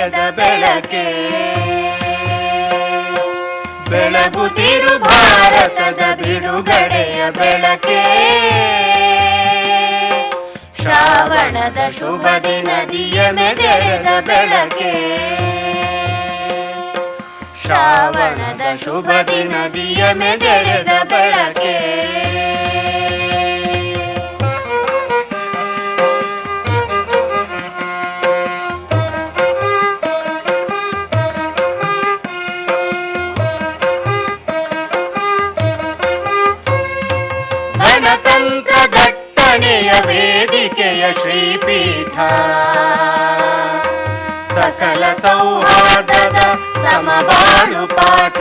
ಮೆದೆರೆದ ಬೆಳಕೆ. ಬೆಳಗುತ್ತಿರು ಭಾರತದ ಬಿಡುಗಡೆಯ ಬೆಳಕೆ. ಶ್ರಾವಣದ ಶುಭ ದಿನದಿಯ ಮೆದೆರೆದ ಬೆಳಕೆ. ಶ್ರಾವಣದ ಶುಭ ದಿನದಿಯ ಮೆದೆರೆದ ಬೆಳಕೆ. ದಟ್ಟಣೆಯ ವೇದಿಕೆಯ ಶ್ರೀಪೀಠ ಸಕಲ ಸೌಹಾರ್ದದ ಸಮಬಾಳು ಪಾಠ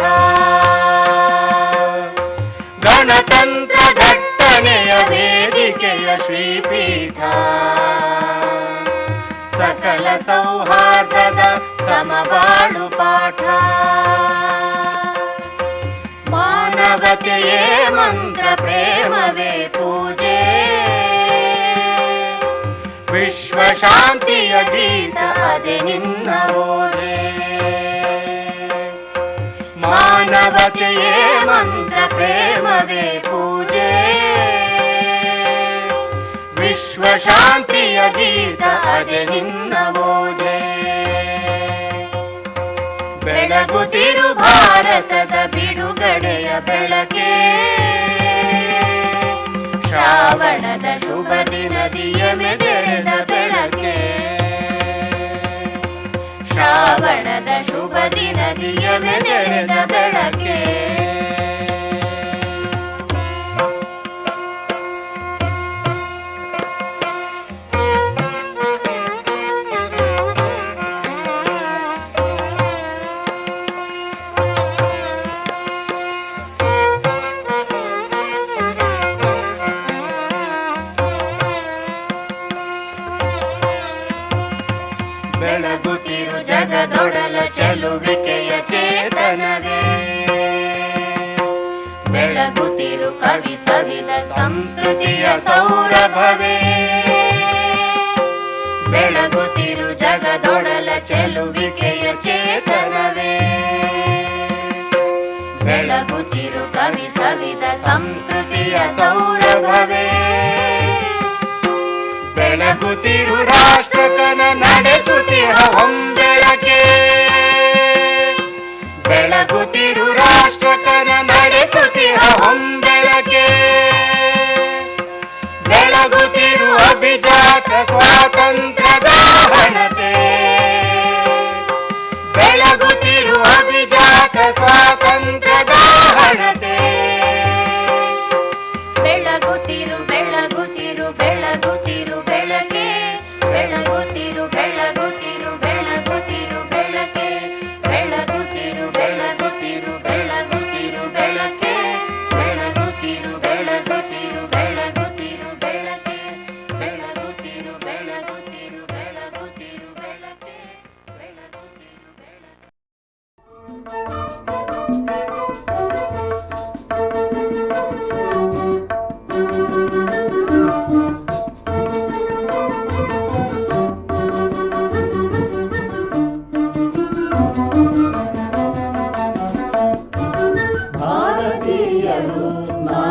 ಗಣತಂತ್ರ ದಟ್ಟಣೆಯ ವೇದಿಕೆಯ ಶ್ರೀಪೀಠ ಸಕಲ ಸೌಹಾರ್ದದ ಸಮಬಾಳು ಪಾಠ ಮಾನವತೆಯೇ ಮಂತ್ರ ಪ್ರೇಮವೇ ಪೂಜೆ ವಿಶ್ವ ಶಾಂತಿಯ ಗೀತ ಅದೆ ನಿನ್ನ ಓಜೆ ಮಾನವತೆಯೇ ಮಂತ್ರ ಪ್ರೇಮವೇ ಪೂಜೆ. ವಿಶ್ವ ಶಾಂತಿಯ ಗೀತ ಅದೆ ನಿನ್ನ ಓಜೆ ಬೆಳಗುತ್ತಿರು ಭಾರತದ ಬಿಡುಗಡೆಯ ಬೆಳಕೆ. ಶ್ರಾವಣದ ಶುಭ ದಿನದಿಯ ಮೆದೆರೆದ ಬೆಳಕೆ ಶ್ರಾವಣದ ಶುಭ ದಿನದಿಯ ಮೆದೆರೆದ ಬೆಳಕೆ ಬೆಳಗುತ್ತಿರು ಕವಿ ಸವಿದ ಸಂಸ್ಕೃತಿಯ ಸೌರಭವೇ. ಬೆಳಗುತ್ತಿರು ರಾಷ್ಟ್ರಕನ ನಡೆಸುತ್ತಿರ ಹೊಂಬೆಳಕೆ. ಬೆಳಗುತ್ತಿರು ರಾಷ್ಟ್ರಕನ ನಡೆಸುತ್ತಿರ ಹೊಂಬೆಳಕೆ. ಬೆಳಗುತ್ತಿರು ಅಭಿಜಾತ ಸ್ವಾತಂತ್ರ್ಯದ ಹಣತೆ ಬೆಳಗುತ್ತಿರು ಅಭಿಜಾತ ಸ್ವಾತಂತ್ರ್ಯದ Maria.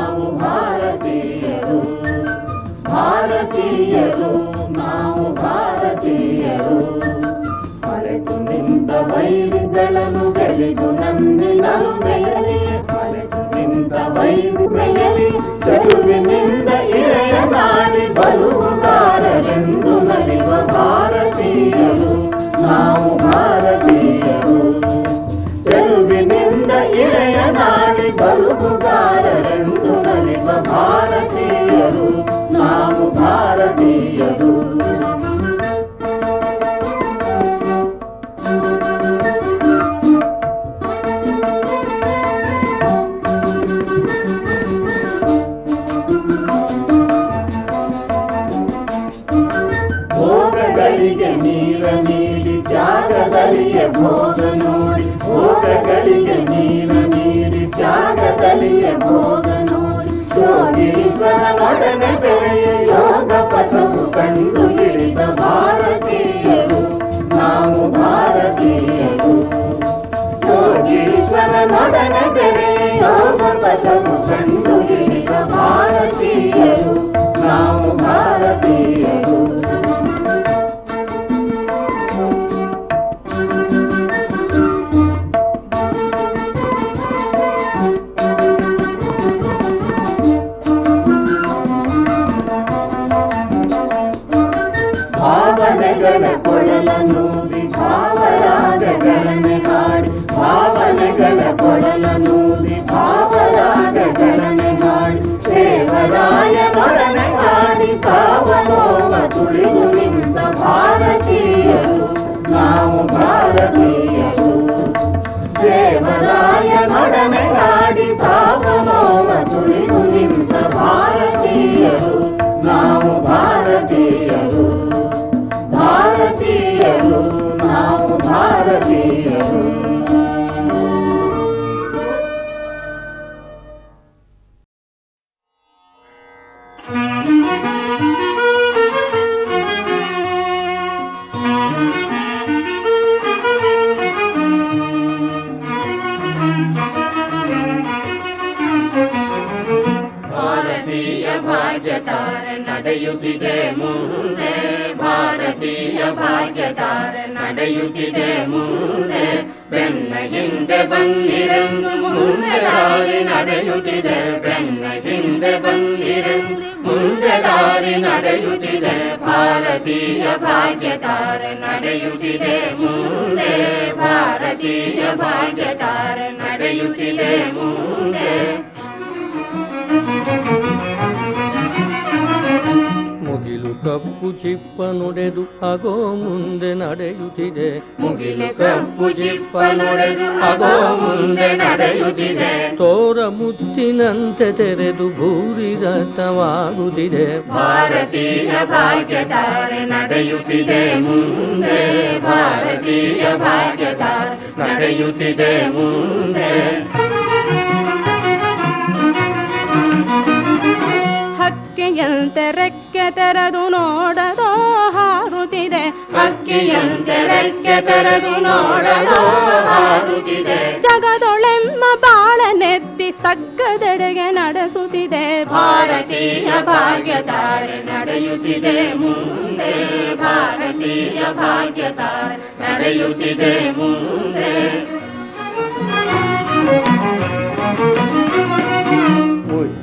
ಯೋಗ ಪಥವು ಕಂಡು ಹಿಡಿದ ಭಾರತೀಯರು ನಾವು ಭಾರತೀಯರು ಭಾವನೆಗಳ ಕೊಳಲನೂದಿ ಭಾವರಾಗಗಳನೆ ಹಾಡಿ ಭಾವನೆಗಳ ಕೊಳಲನೂದಿ ಭಾರತೀಯ ಭಾಗ್ಯತಾರ ನಡೆಯುತ್ತಿದೆ ಮುಂದೆ ಭಾರತೀಯ ಭಾಗ್ಯತಾರ ನಡೆಯುತ್ತಿದೆ ಮುಂದೆ ಬೆನ್ನ ಹಿಂದೆ ಬನ್ನಿರೆಂದು ಮುಂದೆ ದಾರಿ ನಡೆಯುತ್ತಿದೆ ಬೆನ್ನ ಹಿಂದೆ ಬನ್ನಿರೆಂದು ಮುಂದೆ ದಾರಿ ನಡೆಯುತ್ತಿದೆ ಭಾರತೀಯ ಭಾಗ್ಯತಾರ ನಡೆಯುತ್ತಿದೆ ಮುಂದೆ ಭಾರತೀಯ ಭಾಗ್ಯತಾರ ನಡೆಯುತ್ತಿದೆ ಮುಂದೆ ಕಪ್ಪು ಚಿಪ್ಪ ನುಡೆದು ಆಗೋ ಮುಂದೆ ನಡೆಯುತ್ತಿದೆ. ಮುಗಿಲು ಕಪ್ಪು ಚಿಪ್ಪ ನೊಡೆದು ಅದೋ ಮುಂದೆ ನಡೆಯುತ್ತಿದೆ. ತೋರ ಮುತ್ತಿನಂತೆ ತೆರೆದು ಭೂರಿ ರಥವಾಗುತ್ತಿದೆ ಭಾರತೀಯ ಭಾಗ್ಯತಾರೆ ನಡೆಯುತ್ತಿದೆ ಮುಂದೆ. ಭಾರತೀಯ ಭಾಗ್ಯತಾರೆ ನಡೆಯುತ್ತಿದೆ ಮುಂದೆ. ಹಕ್ಕೆಯಂತೆ ರೆಕ್ಕೆ ತೆರೆದು ನೋಡದೋ ಹಾರುತ್ತಿದೆ. ಹಕ್ಕಿಯಂತೆ ರೆಕ್ಕೆ ತೆರೆದು ನೋಡದೋ ಹಾರುತ್ತಿದೆ. ಜಗದೊಳೆಮ್ಮ ಬಾಳನೆತ್ತಿ ಸಗ್ಗದೆಡೆಗೆ ನಡೆಸುತ್ತಿದೆ. ಭಾರತೀಯ ಭಾಗ್ಯತಾರೆ ನಡೆಯುತ್ತಿದೆ. ಮುಂದೆ ಭಾರತೀಯ ಭಾಗ್ಯತಾರೆ ನಡೆಯುತ್ತಿದೆ. ಮುಂದೆ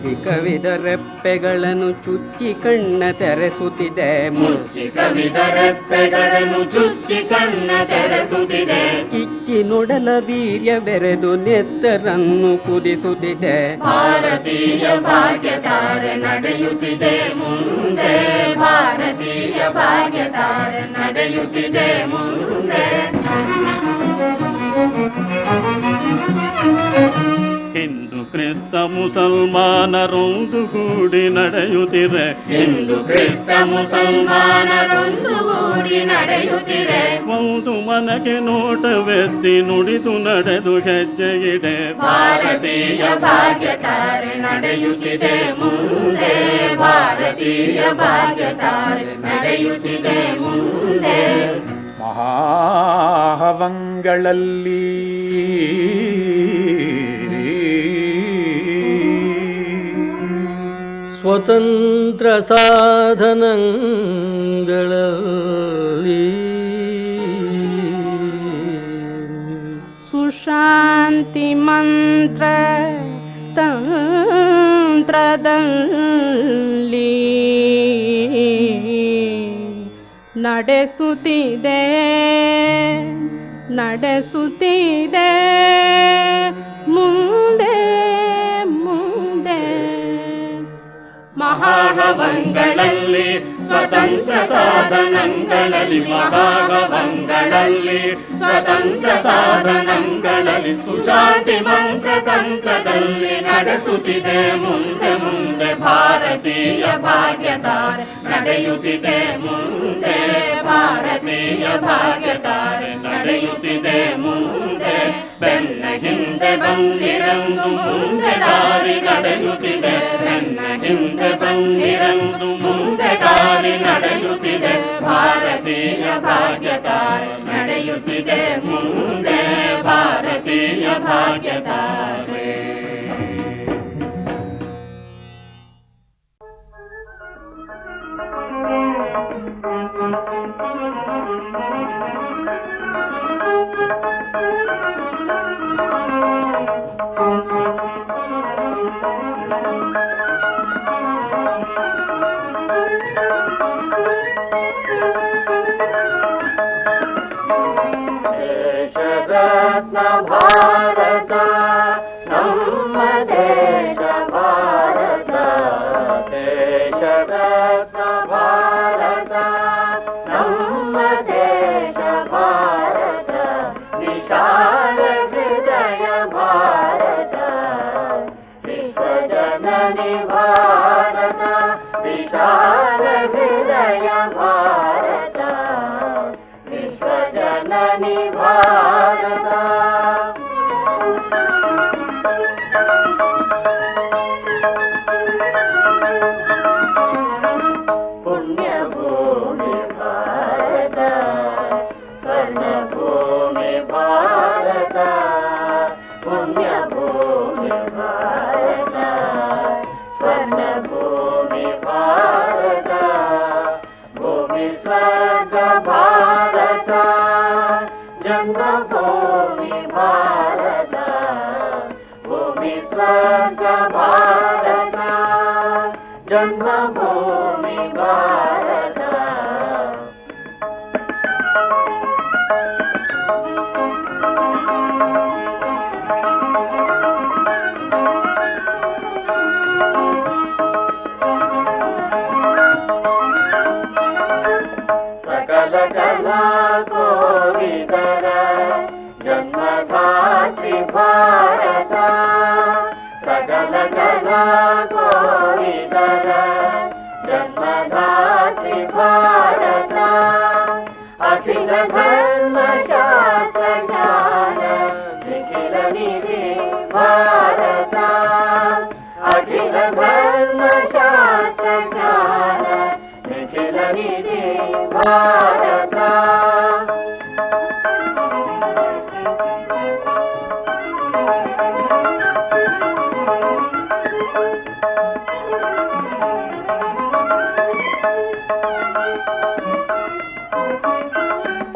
ಮುಚ್ಚಿ ಕವಿದ ರೆಪ್ಪೆಗಳನ್ನು ಚುಚ್ಚಿ ಕಣ್ಣ ತೆರೆಸುತ್ತಿದೆ. ಮುಚ್ಚಿ ಕವಿದ ರೆಪ್ಪೆಗಳನ್ನು ಚುಚ್ಚಿ ಕಣ್ಣ ತೆರೆಸುತ್ತಿದೆ. ಕಿಚ್ಚಿ ನುಡಲ ವೀರ್ಯ ಬೆರೆದು ನೆತ್ತರನ್ನು ಕುದಿಸುತ್ತಿದೆ. ಭಾರತೀಯ ಭಾಗ್ಯತಾರೆ ನಡೆಯುತ್ತಿದೆ ಮುಂದೆ. ಭಾರತೀಯ ಭಾಗ್ಯತಾರೆ ನಡೆಯುತ್ತಿದೆ ಮುಂದೆ. ಕ್ರಿಸ್ತ ಮುಸಲ್ಮಾನರೊಂದುಗೂಡಿ ನಡೆಯುತ್ತಿರೆ. ಹಿಂದೂ ಕ್ರಿಸ್ತ ಮುಸಲ್ಮಾನರೊಂದುಗೂಡಿ ನಡೆಯುತ್ತಿರೆ. ಒಂದು ಮನಗೆ ನೋಟವೆತ್ತಿ ನುಡಿದು ನಡೆದು ಹೆಜ್ಜೆಯಿದೆ. ಭಾರತೀಯ ಭಾಗ್ಯತಾರೆ ನಡೆಯುತ್ತಿದೆ. ಮುಂದೆ ಭಾರತೀಯ ಭಾಗ್ಯತಾರೆ ನಡೆಯುತ್ತಿದೆ. ಮುಂದೆ ಮಹಾಹವಂಗಳಲ್ಲಿ ಸ್ವತಂತ್ರ ಸಾಧನಗಳಲ್ಲಿ ಸುಶಾಂತಿ ಮಂತ್ರ ತಂತ್ರದಲ್ಲಿ ನಡೆಸುತ್ತಿದೆ ನಡೆಸುತ್ತಿದೆ ಮುಂದೆ ಮಹಾಹವಂಗಳಲ್ಲಿ ಸ್ವತಂತ್ರ ಸಾಧನಗಳಲ್ಲಿ ಮಹಾಹವಂಗಳಲ್ಲಿ ಸ್ವತಂತ್ರ ಸಾಧನಗಳಲ್ಲಿ ಸುಶಾಂತಿ ಮಂತ್ರ ತಂತ್ರದಲ್ಲಿ ನಡೆಸುತ್ತಿದೆ. ಮುಂದೆ ಮುಂದೆ ഭാരതീയ ഭാഗ്യതാർ. നടയുതിതേ മുന്തേ ഭാരതീയ ഭാഗ്യതാർ. നടയുതിതേ മുന്തേ ബെന്ന ഹിന്ദെ ബന്ദിരന്തു മുന്തടാരി നടയുതിതേ ബെന്ന ഹിന്ദെ ബന്ദിരന്തു മുന്തടാരി നടയുതിതേ ഭാരതീയ ഭാഗ്യതാർ. നടയുതിതേ മുന്തേ ഭാരതീയ ഭാഗ്യതാർ. करने भारत जन्मभूमि भारत भूमि स्वर्ग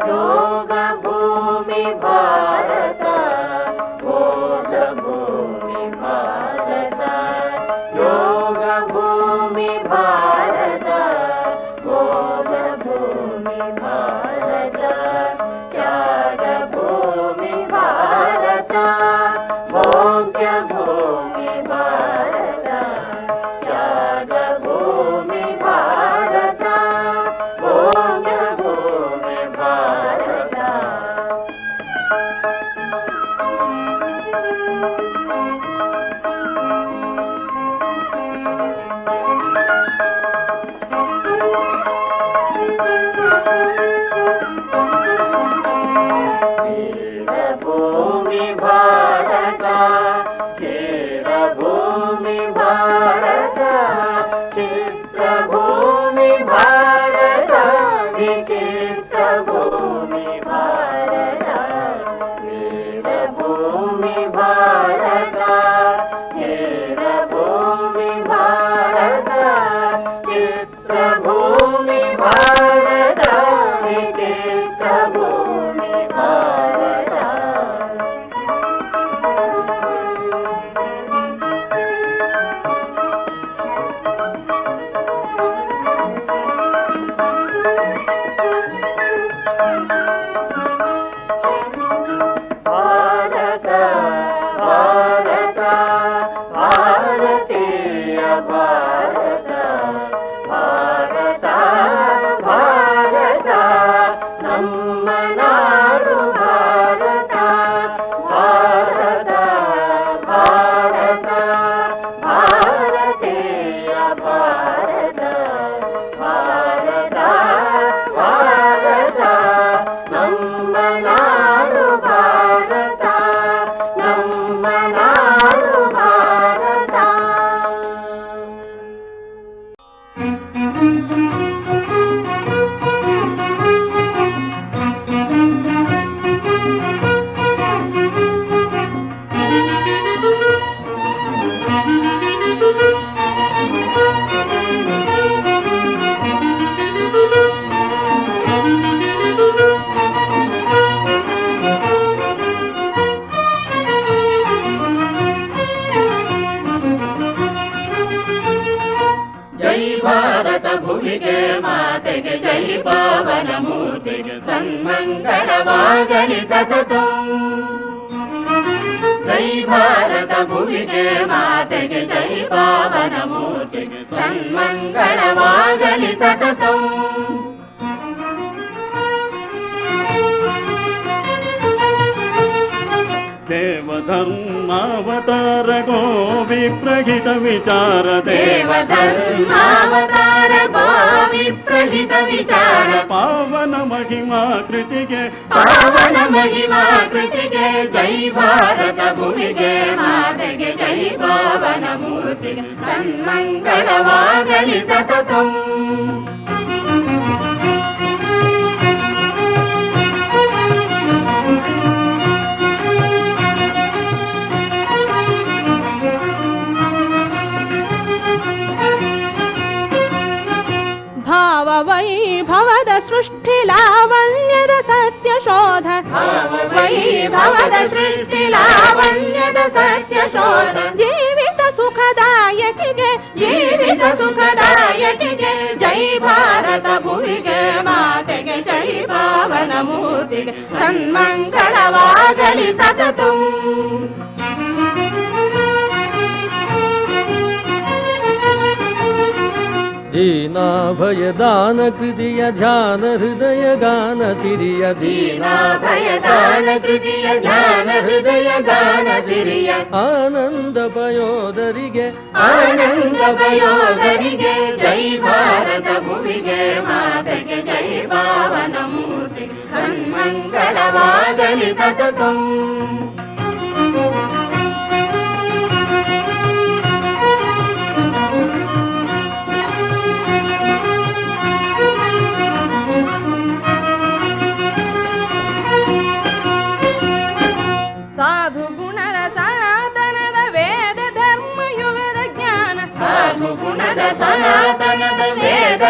Dog ಮಾತೆಗೆ ಜೈ ಪಾವನ ಮೂರ್ತಿಗೆ ಸನ್ಮಂಗಳವಾಗಲಿ ಸತತ ಜೈ ಭಾರತ ಭೂಮಿಗೆ ಮಾತೆಗೆ ಜೈ ಪಾವನ ಮೂರ್ತಿಗೆ ಸನ್ಮಂಗಳವಾಗಲಿ ಸತತ ದೇವಧರ್ಮಾವತಾರ ಗೋವಿಪ್ರಹಿತ ವಿಚಾರ ದೇವಧರ್ಮಾವತಾರ ಗೋವಿಪ್ರಹಿತ ವಿಚಾರ ಪಾವನ ಮಹಿಮಾ ಕೃತಿಗೆ ಪಾವನ ಮಹಿಮಾ ಕೃತಿಗೆ ಜೈ ಭಾರತ ಭೂಮಿಗೆ ಮಾತೆಗೆ ಜೈ ಪಾವನ ಮೂರ್ತಿಗೆ ಸನ್ಮಂಗಳವಾಗಲಿ ಸತತಂ सृष्टिलावण्यद सत्यशोध वैभवद सृष्टिलावण्यद सत्यशोध जीवित सुखदायकिगे जीवित सुखदायकिगे जय भारत भुविगे मातेगे जय पावन मूर्तिगे सन्मङ्गलवागलि सततम् दीनाभयदानकृतिय ध्यानहृदय गानतिरिय दीना भयदानकृ दानहृदयगान आनन्दपयोदरिगे अीना भयदान कृ आनन्द जय पावनमूर्ति भयोदु सततम्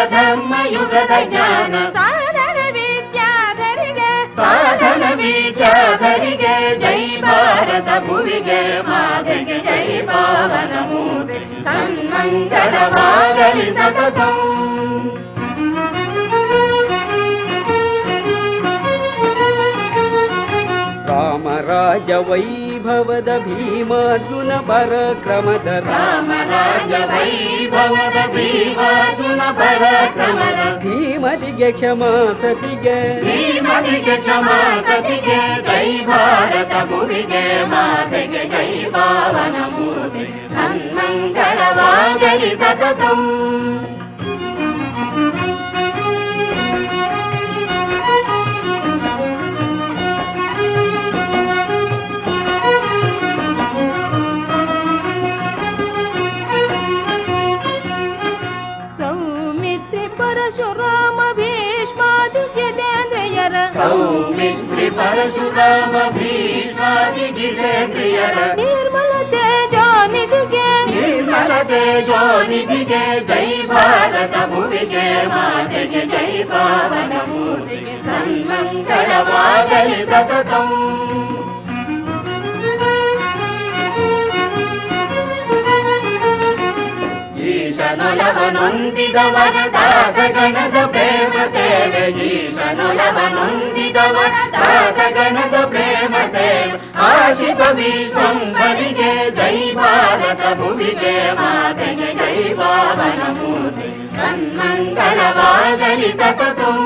ವೇದ ಧರ್ಮ ಯುಗದ ಜ್ಞಾನ ಸಾಧನ ವಿದ್ಯಾಧರಿಗೆ ಸಾಧನ ವಿದ್ಯಾಧರಿಗೆ ಜೈ ಭಾರತ ಭುವಿಗೆ ಮಾತೆಗೆ ಜೈ ಪಾವನ ಮೂರ್ತಿ ಸನ್ಮಂಗಳವಾಗಲಿ ಸತತಂ ರಾಮರಾಜ ವೈಭವದ ಭೀಮಾರ್ಜುನ ಪರಕ್ರಮದ ರಾಮರಾಜ ವೈಭವದ ಭೀಮಾರ್ಜುನ ಪರಾಕ್ರಮದ ಧೀಮತಿಗೆ ಕ್ಷಮಾ ಸತಿಗೆ ಶ್ರೀಮತಿಗೆ ಕ್ಷಮಾ ಸತಿಗೆ ಜೈ ಭಾರತ ಭುವಿಗೆ ಮಾತೆಗೆ ಜೈ ಪಾವನ ಮೂರ್ತಿ ಸನ್ಮಂಗಳವಾಗಲಿ ಈಶನೊಲವನೊಂದಿದವರ ದಾಸಗಣದ ಪ್ರೇಮ ಸೇವೆ ಈಶನೊಲವನೊಂದಿದವರ ದಾಸಗಣದ ಪ್ರೇಮ ಸೇವೆ ಆಶಿಪ ವಿಶ್ವಂಬರಿಗೆ ಜೈ ಭಾರತ ಭುವಿಗೆ ಮಾತೆಗೆ ಜೈ ಭಾವನ ಮೂರ್ತಿ ಸನ್ಮಂಗಳವಾಗಲಿ ಸತತಂ